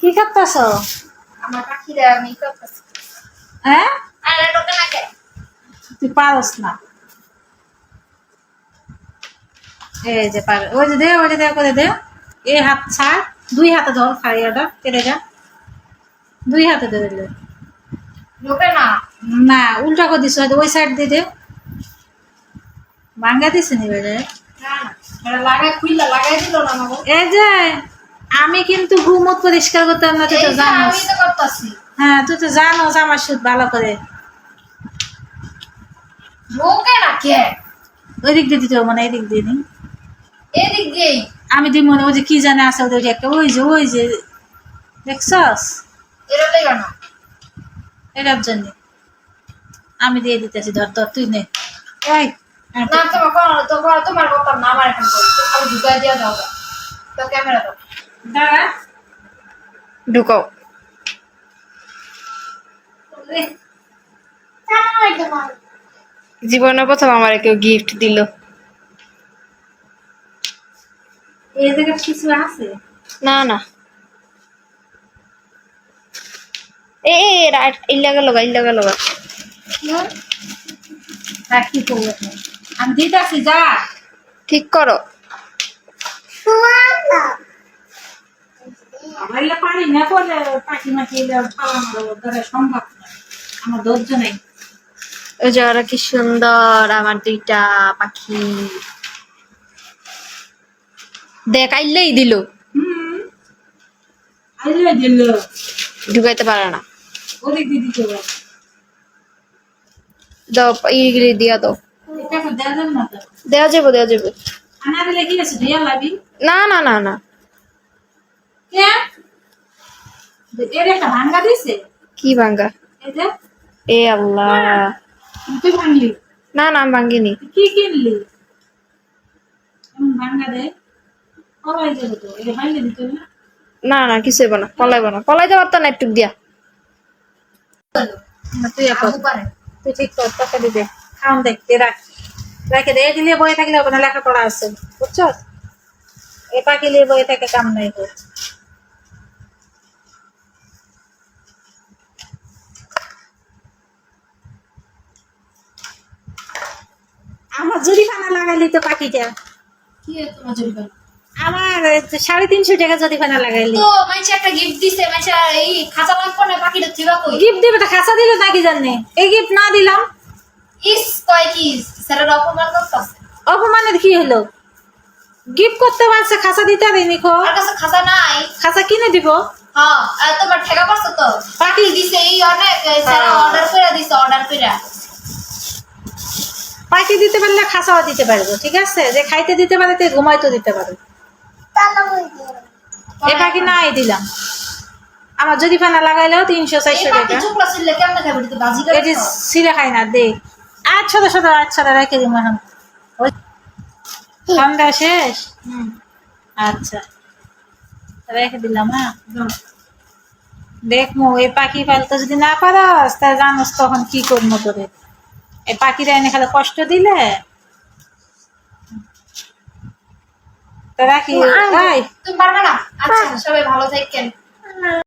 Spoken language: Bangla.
কি করতেছ আমার পাখিরা আমি হ্যাঁ? আর টোকে না কে? তুই পারস না। এই যে পারে ওই যে দে ওই যে দে করে দে এই হাত ছাড় দুই হাতে ধর কেটে যা। দুই হাতে দে। না। না উল্টা করে দিস হয়তো ওই সাইড দিয়ে দে। ভাঙ্গা দিস নি বেড়ে? না না। লাগাই খুইলা লাগাই দিল না আমাকে। এই যে আমি কিন্তু ঘুমত পরিষ্কার করতাম না তুই তো জানোস। আমি হ্যাঁ তুই তো জানোস আমার সুদ ভালো করে। ঢোকে না কে? ওই দিক দিয়ে দিতে হবে মানে এই দিক দিয়ে দিন এদিক দিয়েই। আমি দিই মনে ওই যে কি জানে আছে ওদের একটা ওই যে ওই যে দেখছস? এটা লেগে না এটার জন্য। আমি দিয়ে দিতেছি ধর ধর তুই নে। এই না তোমার কোন তোমার তোমার কথা না আমার এখন তুমি ঢুকাই দিয়া দাও তো ক্যামেরা দাও। ঢুকাও। জীবনে প্রথম আমার কেউ গিফট দিল। না না। এ ইল্লাগা লগা ইল্লাগা লগা যা। ঠিক করো। ভাইলে পারি না পাখি মাখি ধরে সম্ভব না। আমার ধৈর্য নেই। ওই জায়গাটা কি সুন্দর আমার দুইটা পাখি। দেখ আইলেই দিল। আইলে দিল। ঢুকাইতে পারে না। ওদিক দিয়ে দাও ইগলি দিয়া দাও। দেওয়া যাবে দেওয়া যাব না না না না। এর একটা ভাঙ্গা দিছে কি ভাঙ্গা? এ আল্লাহ। তুই ভাঙলি। না না আমি ভাঙ্গিনি। কি কিনলি? ভাঙ্গা দে। কলাই তো এটা দিতে না? না না কিছু হইব না পলাইব না। পলাইতে পারতো না একটু দিয়া। না, তুই এখন আবু পারে তুই ঠিক কর টাকা দিবে। খাওন দেখতে রাখ। রাখে দে এগুলি বয়ে থাকলে হবে না লেখাপড়া আছে বুঝছ এ পাখি বয়ে থেকে কাম নাই আমার জরিমানা লাগাইলি তো পাখিটা। কি তোমার জরিমানা? আমার সাড়ে তিনশো টাকা জরিমানা লাগাইলি। তো মাইছে একটা গিফট দিছে মাইছে এই খাঁচা লাগবো না পাখিটা থিবা কই? গিফট দিবে তো দিলে নাকি জানে? এই গিফট না দিলাম। ইস কয় কি? স্যারের অপমান করতেছে। অপমানের কি হলো? গিফট করতে পারছে খাসা দিতে দিনি খো আর কাছে খাঁচা নাই। খাসা কিনে দিব। হ্যাঁ তোমার ঠেকা পারছ তো? পাখি। দিছে এই অনেক স্যার অর্ডার করে দিছে অর্ডার করে পাখি দিতে পারলে খাসাও দিতে পারব ঠিক আছে? যে খাইতে দিতে পারে তে ঘুমাইতে দিতে পারো এই পাখি নাই দিলাম। আমার যদি ফানা লাগাইলেও তিনশো চারশো টাকা। এটি সিরে খাই না দে। আচ্ছা তো সাদা আচ্ছা রেখে ঠান্ডা শেষ? আচ্ছা। রেখে দিলাম হ্যাঁ দেখমু এই পাখি পালতে যদি না পারাস তা জানোস তখন কি করব তোরে। এই পাখিরা এনে খালে কষ্ট দিলে? তা রাখি তুমি পারবে না? আচ্ছা সবাই ভালো থাকেন।